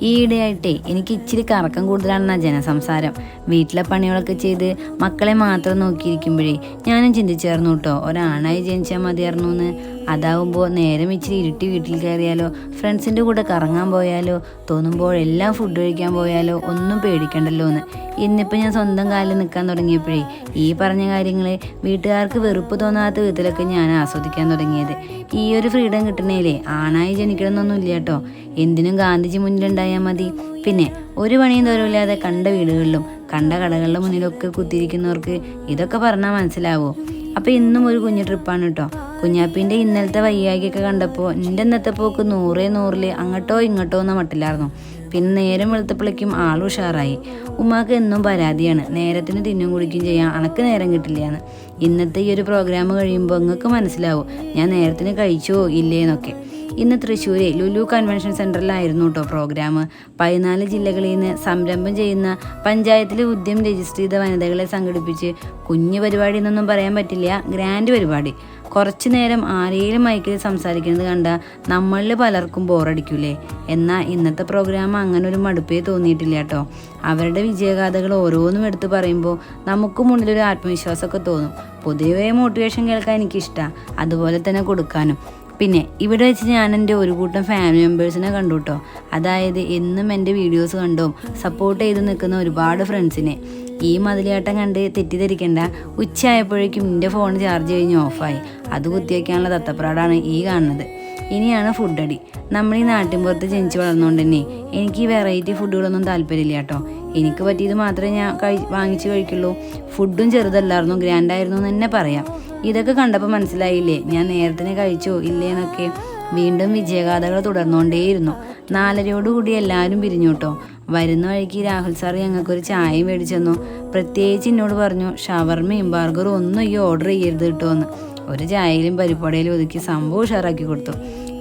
ഈയിടെയായിട്ടേ എനിക്ക് ഇച്ചിരി കറക്കം കൂടുതലാണെന്ന ജനസംസാരം. വീട്ടിലെ പണികളൊക്കെ ചെയ്ത് മക്കളെ മാത്രം നോക്കിയിരിക്കുമ്പോഴേ ഞാനും ചിന്തിച്ചായിരുന്നു കേട്ടോ. ഒരാണായി ജനിച്ചാൽ മതിയായിരുന്നു എന്ന് അതാവുമ്പോൾ നേരം ഇച്ചിരി ഇരുട്ടി വീട്ടിൽ കയറിയാലോ ഫ്രണ്ട്സിന്റെ കൂടെ കറങ്ങാൻ പോയാലോ തോന്നുമ്പോഴെല്ലാം ഫുഡ് കഴിക്കാൻ പോയാലോ ഒന്നും പേടിക്കണ്ടല്ലോ എന്ന്. ഇന്നിപ്പോൾ ഞാൻ സ്വന്തം കാലിൽ നിൽക്കാൻ തുടങ്ങിയപ്പോഴേ ഈ പറഞ്ഞ കാര്യങ്ങൾ വീട്ടുകാർക്ക് വെറുപ്പ് തോന്നാത്ത വിധത്തിലൊക്കെ ഞാൻ ആസ്വദിക്കാൻ തുടങ്ങിയത്. ഈ ഒരു ഫ്രീഡം കിട്ടണേലേ ആണായി ജനിക്കണമെന്നൊന്നുമില്ല കേട്ടോ. എന്തിനും ഗാന്ധിജി മുന്നിലുണ്ടായാൽ മതി. പിന്നെ ഒരു പണിയും തോരമില്ലാതെ കണ്ട വീടുകളിലും കണ്ട കടകളുടെ മുന്നിലൊക്കെ കുത്തിയിരിക്കുന്നവർക്ക് ഇതൊക്കെ പറഞ്ഞാൽ മനസ്സിലാവോ? അപ്പോൾ ഇന്നും ഒരു കുഞ്ഞു ട്രിപ്പാണ് കേട്ടോ. കുഞ്ഞാപ്പിന്റെ ഇന്നലത്തെ വയ്യാകിയൊക്കെ കണ്ടപ്പോൾ എന്റെ ഇന്നത്തെ പോക്ക് നൂറേ നൂറിൽ അങ്ങോട്ടോ ഇങ്ങോട്ടോ എന്ന മട്ടിലായിരുന്നു. പിന്നെ നേരം വെളുത്തപ്പോഴേക്കും ആളും ഉഷാറായി. ഉമ്മാക്ക് എന്നും പരാതിയാണ്. നേരത്തിന് തിന്നും കുടിക്കും ചെയ്യാൻ അണക്ക് നേരം കിട്ടില്ലയെന്ന് ഇന്നത്തെ ഈ ഒരു പ്രോഗ്രാം കഴിയുമ്പോൾ നിങ്ങൾക്ക് മനസ്സിലാവും. ഞാൻ നേരത്തിന് കഴിച്ചോ ഇല്ലേന്നൊക്കെ. ഇന്ന് തൃശ്ശൂരെ ലുലു കൺവെൻഷൻ സെന്ററിലായിരുന്നു കേട്ടോ പ്രോഗ്രാം പതിനാല് ജില്ലകളിൽ നിന്ന് സംരംഭം ചെയ്യുന്ന പഞ്ചായത്തിലെ ഉദ്യം രജിസ്റ്റർ ചെയ്ത വനിതകളെ സംഘടിപ്പിച്ച് കുഞ്ഞു പരിപാടി എന്നൊന്നും പറയാൻ പറ്റില്ല. ഗ്രാൻഡ് പരിപാടി. കുറച്ചു നേരം ആരെയും മയക്കിൽ സംസാരിക്കുന്നത് കണ്ട നമ്മളിൽ പലർക്കും ബോറടിക്കൂലേ. എന്നാൽ ഇന്നത്തെ പ്രോഗ്രാം അങ്ങനെ ഒരു മടുപ്പേ തോന്നിയിട്ടില്ല കേട്ടോ. അവരുടെ വിജയഗാഥകൾ ഓരോന്നും എടുത്തു പറയുമ്പോൾ നമുക്ക് മുന്നിലൊരു ആത്മവിശ്വാസമൊക്കെ തോന്നും. പൊതുവേ മോട്ടിവേഷൻ കേൾക്കാൻ എനിക്കിഷ്ടമാണ് അതുപോലെ തന്നെ കൊടുക്കാനും. പിന്നെ ഇവിടെ വെച്ച് ഞാൻ എന്റെ ഒരു കൂട്ടം ഫാമിലി മെമ്പേഴ്സിനെ കണ്ടു കേട്ടോ. അതായത് എന്നും എന്റെ വീഡിയോസ് കണ്ടും സപ്പോർട്ട് ചെയ്ത് നിൽക്കുന്ന ഒരുപാട് ഫ്രണ്ട്സിനെ ഈ മതിലിയാട്ടം കണ്ട് തെറ്റിദ്ധരിക്കണ്ട. ഉച്ചയായപ്പോഴേക്കും എന്റെ ഫോൺ ചാർജ് കഴിഞ്ഞ് ഓഫായി അത് കുത്തിവെക്കാനുള്ള തത്തപ്രാടാണ് ഈ കാണുന്നത്. ഇനിയാണ് ഫുഡ് അടി. നമ്മൾ ഈ നാട്ടിൻപുറത്ത് ജനിച്ച് വളർന്നുകൊണ്ട് തന്നെ എനിക്ക് ഈ വെറൈറ്റി ഫുഡുകളൊന്നും താല്പര്യമില്ല കേട്ടോ. എനിക്ക് പറ്റിയത് മാത്രമേ ഞാൻ കഴി വാങ്ങിച്ച് കഴിക്കുള്ളൂ. ഫുഡും ചെറുതല്ലായിരുന്നു ഗ്രാൻഡായിരുന്നു എന്ന് തന്നെ പറയാം. ഇതൊക്കെ കണ്ടപ്പോൾ മനസ്സിലായില്ലേ? ഞാൻ നേരത്തിന് കഴിച്ചോ ഇല്ലേ എന്നൊക്കെ. വീണ്ടും വിജയഗാഥകൾ തുടർന്നുകൊണ്ടേയിരുന്നു നാലരയോടുകൂടി എല്ലാവരും പിരിഞ്ഞു കേട്ടോ. വരുന്ന വഴിക്ക് രാഹുൽ സാർ ഞങ്ങൾക്കൊരു ചായയും മേടിച്ചെന്നു പ്രത്യേകിച്ച് എന്നോട് പറഞ്ഞു ഷവർമയും ബർഗറും ഒന്നും ഈ ഓർഡർ ചെയ്യരുത് കേട്ടോ എന്ന്. ഒരു ചായയിലും പരിപ്പടയിലും ഒതുക്കി സംഭവം ഉഷാറാക്കി കൊടുത്തു.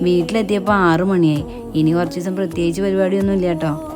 വീട്ടിലെത്തിയപ്പോൾ ആറു മണിയായി ഇനി കുറച്ച് ദിവസം പ്രത്യേകിച്ച് പരിപാടിയൊന്നും ഇല്ല കേട്ടോ.